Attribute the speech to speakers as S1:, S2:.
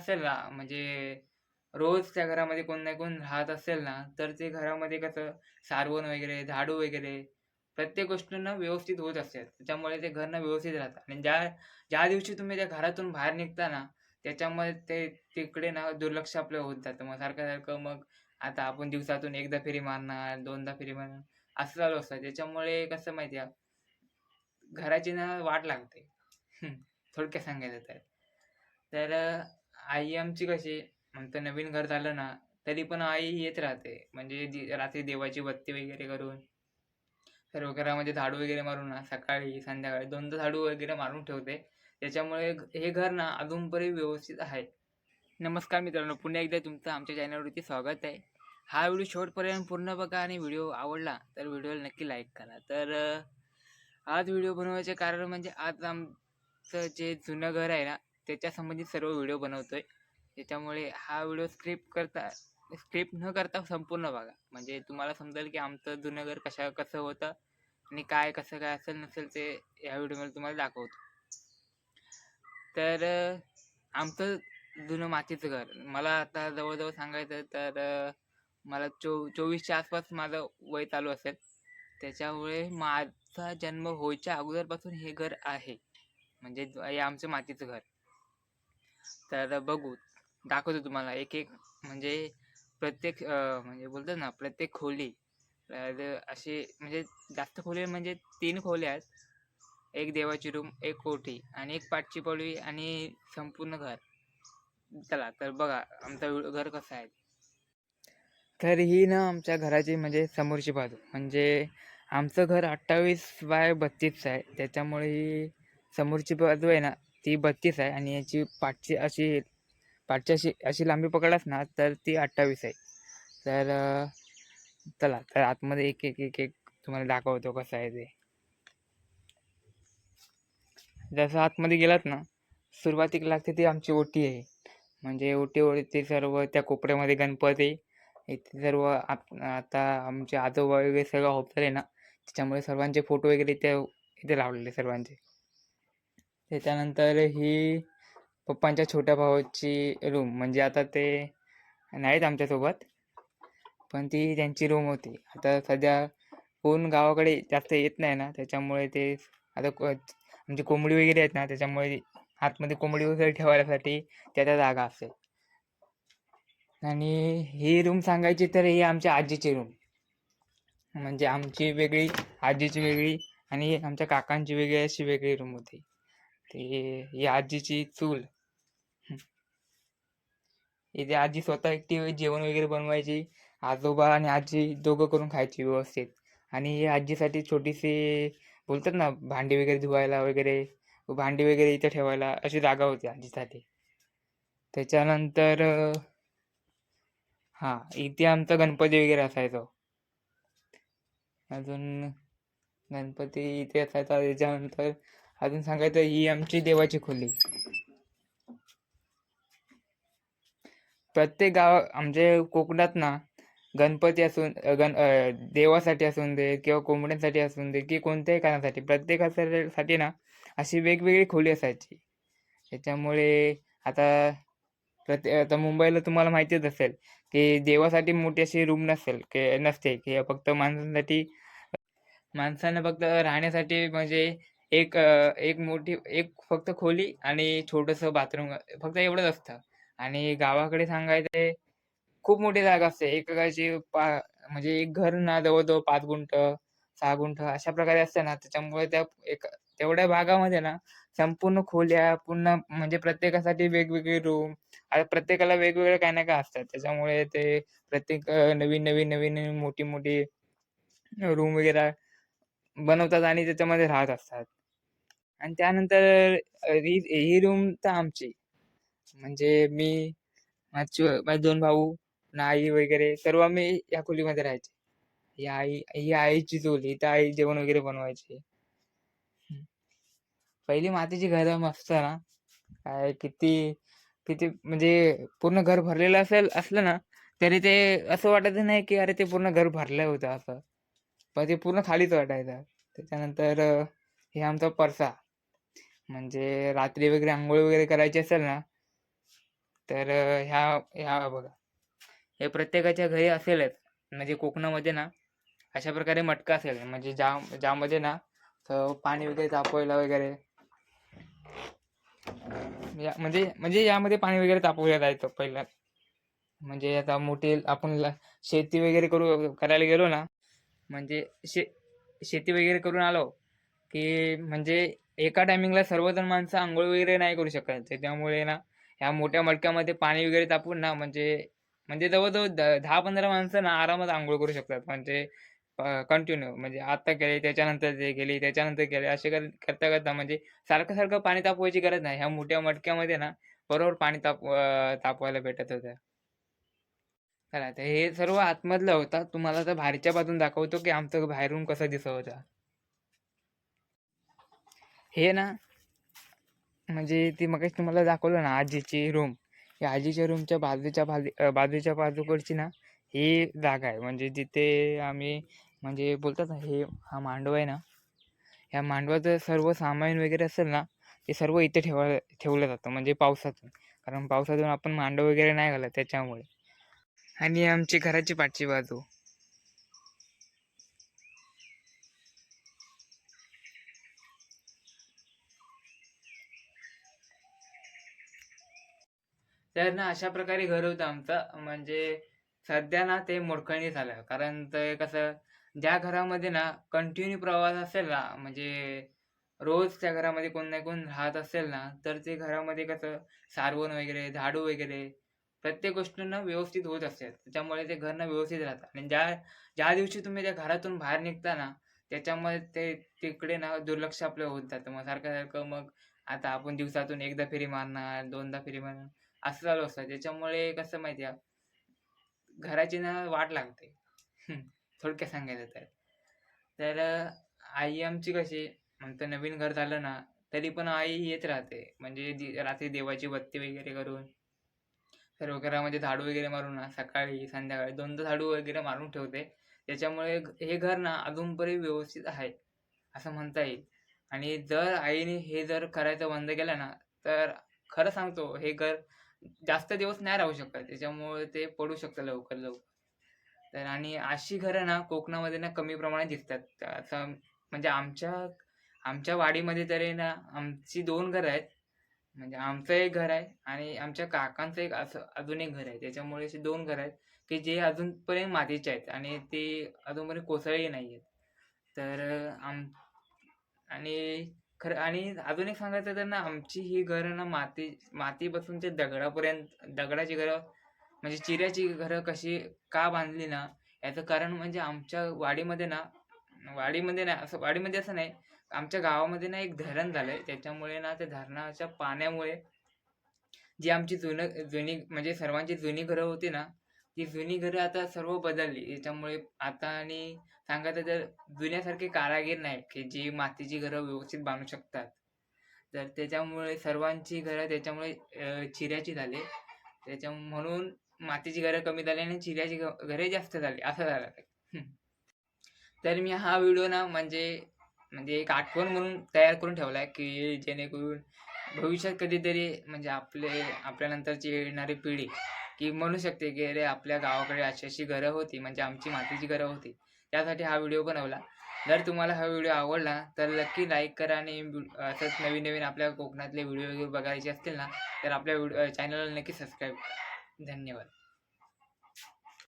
S1: असेल ना म्हणजे रोज त्या घरामध्ये कोण ना कोण राहत असेल ना तर ते घरामध्ये कसं सारवण वगैरे झाडू वगैरे प्रत्येक गोष्ट ना व्यवस्थित होत असते त्याच्यामुळे ते घर ना व्यवस्थित राहतं. आणि ज्या ज्या दिवशी तुम्ही त्या घरातून बाहेर निघता ना त्याच्यामुळे ते तिकडे ना दुर्लक्ष आपलं होत जातं. मग सारखं सारखं मग आता आपण दिवसातून एकदा फेरी मारणार दोनदा फेरी मारणार असं चालू असतं. त्याच्यामुळे कसं माहिती आहे? घराची ना वाट लागते. थोडक्यात सांगायचं तर. तर आई आमची कशी म्हणतं नवीन घर झालं ना तरी पण आई येत राहते. म्हणजे दि- रात्री देवाची बत्ती वगैरे करून सर्व घरामध्ये झाडू वगैरे मारून ना सकाळी संध्याकाळी दोनदा झाडू वगैरे मारून ठेवते. त्याच्यामुळे हे घर ना अजूनपर्यंत व्यवस्थित आहे. नमस्कार मित्रांनो पुन्हा एकदा तुमचं आमच्या चॅनलवरती स्वागत आहे. हा व्हिडिओ शेवटपर्यंत पूर्ण बघा आणि व्हिडिओ आवडला तर व्हिडिओला नक्की लाईक करा. तर आज व्हिडिओ बनवायचे कारण म्हणजे आज आमचं जे जुनं घर आहे ना त्याच्या संबंधित सर्व व्हिडिओ बनवतोय. त्याच्यामुळे हा व्हिडिओ स्क्रिप्ट करता स्क्रिप्ट न करता संपूर्ण बघा. म्हणजे तुम्हाला समजेल की आमचं जुनं घर कशा कसं होतं आणि काय कसं काय असेल नसेल ते या व्हिडिओमध्ये तुम्हाला दाखवतो. तर आमचं जुनं मातीचं घर. मला आता जवळजवळ सांगायचं तर मला चो चोवीसच्या आसपास माझं वय चालू असेल. त्याच्यामुळे माझा जन्म होयच्या अगोदरपासून हे घर आहे. म्हणजे हे आमचं मातीचं घर. तर बघू दाखवतो तुम्हाला. एक एक म्हणजे प्रत्येक म्हणजे बोलतात ना प्रत्येक खोली. तर अशी म्हणजे जास्त खोली म्हणजे तीन खोल्या आहेत. एक देवाची रूम एक कोठी आणि एक पाठची पडवी आणि संपूर्ण घर. चला तर बघा आमचं घर कसं आहे. तर ही ना आमच्या घराची म्हणजे समोरची बाजू. म्हणजे आमचं घर अठ्ठावीस बाय बत्तीस आहे. त्याच्यामुळे ही समोरची बाजू आहे ना ती बत्तीस आहे आणि याची पाठची अशी पाठची अशी अशी लांबी पकडलास ना तर ती अठ्ठावीस आहे. तर चला तर आतमध्ये एक एक एक एक तुम्हाला दाखवतो कसं आहे ते. जसं आतमध्ये गेलात ना सुरुवातीक लागते ती आमची ओटी आहे. म्हणजे ओटीवरती सर्व त्या कोपऱ्यामध्ये गणपती इथे सर्व आप आता आमचे आजोबा वगैरे सगळं हॉपले ना त्याच्यामुळे सर्वांचे फोटो वगैरे इथे इथे लावलेले सर्वांचे. त्याच्यानंतर ही पप्पांच्या छोट्या भावाची रूम म्हणजे आता ते नाहीत आमच्यासोबत पण ती त्यांची रूम होती. आता सध्या कोण गावाकडे जास्त येत नाही ना त्याच्यामुळे ते आता आमची म्हणजे कोंबडी वगैरे आहेत ना त्याच्यामुळे आतमध्ये कोंबडी वगैरे ठेवायसाठी त्या त्या जागा असेल. आणि ही रूम सांगायची तर ही आमच्या आजीची रूम म्हणजे आमची वेगळी आजीची वेगळी आणि आमच्या काकांची वेगळी अशी वेगळी रूम होती. ते ही आजीची चूल. इथे आजी स्वतः एकटी जेवण वगैरे बनवायची आजोबा आणि आजी दोघं करून खायची व्यवस्थित. आणि आजीसाठी छोटीशी बोलतात ना भांडी वगैरे धुवायला वगैरे भांडी वगैरे इथे ठेवायला अशी जागा होती आजीसाठी. त्याच्यानंतर हा इथे आमचा गणपती वगैरे असायचो. अजून गणपती इथे असायचा त्याच्यानंतर अजून सांगायचं ही आमची देवाची खोली. प्रत्येक गाव आमच्या कोकणात ना गणपती असून गण देवासाठी असून दे किंवा कोंबड्यांसाठी असून दे की कोणत्याही कारणासाठी प्रत्येकासाठी ना अशी वेगवेगळी खोली असायची. त्याच्यामुळे आता प्रत्ये आता मुंबईला तुम्हाला माहितीच असेल की देवासाठी मोठी अशी रूम नसेल की नसते की फक्त माणसांसाठी माणसांना फक्त राहण्यासाठी म्हणजे एक अ, एक मोठी एक फक्त खोली आणि छोटंसं बाथरूम फक्त एवढंच असतं. आणि गावाकडे सांगायचं खूप मोठी जागा असते. एकेकाची पा म्हणजे एक घर ना जवळजवळ पाच गुंठ सहा गुंठ अशा प्रकारे असते ना. त्याच्यामुळे त्या एक तेवढ्या भागामध्ये ना संपूर्ण खोल्या पूर्ण म्हणजे प्रत्येकासाठी वेगवेगळी रूम आता प्रत्येकाला वेगवेगळं काय ना काय असतात. त्याच्यामुळे ते प्रत्येक अ, नवीन नवीन नवीन नवीन मोठी मोठी रूम वगैरे बनवतात आणि त्याच्यामध्ये राहत असतात. आणि त्यानंतर ही ही रूम तर आमची. म्हणजे मी माझे माझे दोन भाऊ आई वगैरे सर्व आम्ही या खोलीमध्ये राहायचे. ही आई ही आईची चूल इथं आई जेवण वगैरे बनवायची. पहिली मातीची घरं मस्त ना. काय किती किती म्हणजे पूर्ण घर भरलेलं असेल असलं ना तरी ते असं वाटायचं नाही की अरे ते पूर्ण घर भरलं होतं असं. पण ते पूर्ण खालीच वाटायचं. त्याच्यानंतर हे आमचा परसा. म्हणजे रात्री वगैरे आंघोळ वगैरे करायची असेल ना तर ह्या ह्या बघा. हे प्रत्येकाच्या घरी असेलच. म्हणजे कोकणामध्ये ना अशा प्रकारे मटका असेल. म्हणजे ज्या ज्यामध्ये ना पाणी वगैरे तापवायला वगैरे या म्हणजे म्हणजे यामध्ये पाणी वगैरे तापवलं जायचं पहिल्या म्हणजे आता मोठी आपण शेती वगैरे करू करायला गेलो ना म्हणजे शे शेती वगैरे करून आलो की म्हणजे एका टायमिंगला सर्वजण माणसं आंघोळ वगैरे नाही करू शकत. त्याच्यामुळे ना ह्या मोठ्या मटक्यामध्ये पाणी वगैरे तापून ना म्हणजे म्हणजे जवळजवळ दहा पंधरा माणसं ना आरामात आंघोळ करू शकतात. म्हणजे कंटिन्यू म्हणजे आता केले त्याच्यानंतर ते केले त्याच्यानंतर केले असे कर करता करता म्हणजे सारखं सारखं पाणी तापवायची गरज नाही. ह्या मोठ्या मटक्यामध्ये ना बरोबर पाणी ताप तापवायला भेटत होतं. चला तर हे सर्व आतमधलं होतं. तुम्हाला तर बाहेरच्या बाजून दाखवतो की आमचं बाहेरून कसं दिसत होतं. हे ना म्हणजे ती मग तुम्हाला दाखवलं ना आजीची रूम या आजीच्या रूमच्या बाजूच्या बाजू बाजूच्या बाजूकडची ना ही जागा आहे. म्हणजे जिथे आम्ही म्हणजे बोलतात ना हे हा मांडव आहे ना ह्या मांडवाचं सर्व सामान वगैरे असेल ना ते सर्व इथे ठेवा ठेवलं जातं. म्हणजे पावसातून. कारण पावसातून आपण मांडव वगैरे नाही घालत त्याच्यामुळे. आणि आमची घराची पाठची बाजू. तर ना अशा प्रकारे घर होतं आमचं. म्हणजे सध्या ना ते मोडकळणी झालं. कारण ते कसं ज्या घरामध्ये ना कंटिन्यू प्रवास असेल ना म्हणजे रोज त्या घरामध्ये कोण ना कोण राहत असेल ना तर ते घरामध्ये कसं सारवण वगैरे झाडू वगैरे प्रत्येक गोष्टींना व्यवस्थित होत असते. त्याच्यामुळे ते घर ना व्यवस्थित राहतं. आणि ज्या ज्या दिवशी तुम्ही त्या घरातून बाहेर निघता ना त्याच्यामुळे ते तिकडे ना दुर्लक्ष आपलं होत जातं. मग सारखं सारखं मग आता आपण दिवसातून एकदा फेरी मारणार दोनदा फेरी मारणार. असं चालू असतं. त्याच्यामुळे कसं माहिती आहे घराची ना वाट लागते. थोडक्यात सांगायचं तर. तर आई आमची कशी आमचं नवीन घर झालं ना तरी पण आई येत राहते. म्हणजे रात्री देवाची बत्ती वगैरे करून सर्व घरामध्ये झाडू वगैरे मारून ना सकाळी संध्याकाळी दोनदा झाडू वगैरे मारून ठेवते. त्याच्यामुळे हे घर ना अजूनपर्यंत व्यवस्थित आहे असं म्हणता येईल. आणि जर आईने हे जर करायचं बंद केलं ना तर खरं सांगतो हे घर जास्त दिवस नाही राहू शकत त्याच्यामुळे ते पडू शकतं लवकर लवकर. तर आणि अशी घरं ना कोकणामध्ये ना कमी प्रमाणात दिसतात. तर असं म्हणजे आमच्या आमच्या वाडीमध्ये तरी ना आमची दोन घरं आहेत. म्हणजे आमचं एक घर आहे आणि आमच्या काकांचं एक असं अजून एक घर आहे. त्याच्यामुळे अशी दोन घरं आहेत की जे अजूनपर्यंत मातीचे आहेत आणि ते अजूनपर्यंत कोसळले नाही आहेत तर आम आणि खरं आणि अजून एक सांगायचं तर ना आमची ही घरं ना माती मातीपासून ते दगडापर्यंत दगडाची घरं म्हणजे चिऱ्याची घरं कशी का बांधली ना याचं कारण म्हणजे आमच्या वाडीमध्ये ना वाडीमध्ये ना असं वाडीमध्ये असं नाही आमच्या गावामध्ये ना एक धरण झालंय. त्याच्यामुळे ना त्या धरणाच्या पाण्यामुळे जी आमची जुनं जुनी म्हणजे सर्वांची जुनी घरं होती ना ती जुनी घरं आता सर्व बदलली. त्याच्यामुळे आता आणि सांगायचं तर जुन्यासारखे कारागीर नाही की जी मातीची घरं व्यवस्थित बांधू शकतात. तर त्याच्यामुळे सर्वांची घरं त्याच्यामुळे चिऱ्याची झाली. त्याच्या म्हणून मातीची घरं कमी झाली आणि चिऱ्याची घरे जास्त झाली. असं झालं. तर मी हा व्हिडिओ ना म्हणजे म्हणजे एक आठवण म्हणून तयार करून ठेवला आहे की जेणेकरून भविष्यात कधीतरी म्हणजे आपले आपल्यानंतरची येणारी पिढी की म्हणू शकते की अरे आपल्या गावाकडे अशी अशी घरं होती म्हणजे आमची मातीची घरं होती. त्यासाठी हा व्हिडिओ बनवला. जर तुम्हाला हा व्हिडिओ आवडला तर नक्की लाईक करा आणि असंच नवीन नवीन आपल्या कोकणातले व्हिडिओ वगैरे बघायचे असतील ना तर आपल्या व्हिडिओ चॅनलला नक्की सबस्क्राईब करा. धन्यवाद.